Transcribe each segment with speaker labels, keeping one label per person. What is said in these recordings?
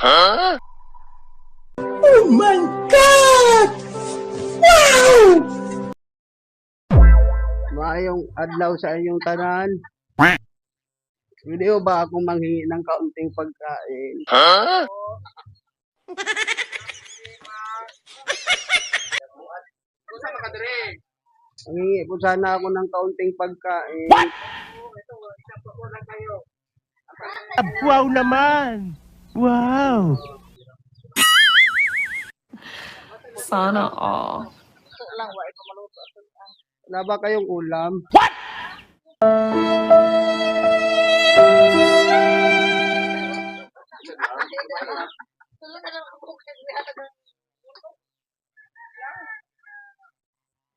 Speaker 1: Oh my God! Wow!
Speaker 2: Maayong adlaw sa inyong tanan. Pwede ba akong manghingi ng kaunting pagkain? Mangingi po sana ako ng kaunting pagkain.
Speaker 3: Wow naman! Wow!
Speaker 4: Sana all.
Speaker 2: Wala ba kayong ulam?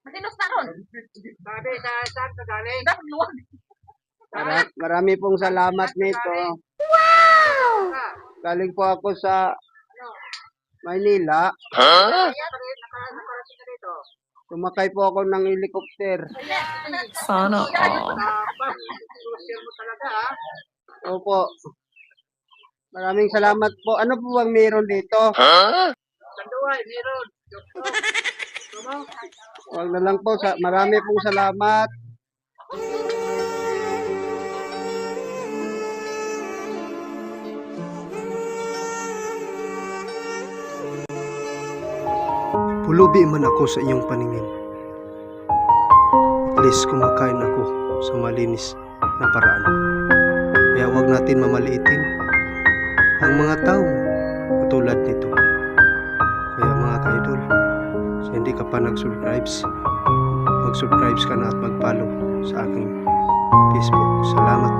Speaker 5: Matinos na ron.
Speaker 2: Sabi, sa saan ka galing? Marami pong salamat nito. Galing po ako sa Maynila. Sumakay po ako ng helicopter.
Speaker 4: Sana all.
Speaker 2: Opo. Maraming salamat po. Ano po bang meron dito?
Speaker 5: Sanduay, meron.
Speaker 2: Huwag na lang po. Sa, marami pong salamat.
Speaker 6: Pulubi man ako sa iyong paningin. At least kumakain ako sa malinis na paraan. Kaya huwag natin mamaliitin ang mga tao katulad nito. Kaya mga kaidol, sa hindi ka pa nag-subscribes, mag-subscribes ka na at mag-follow sa aking Facebook. Salamat.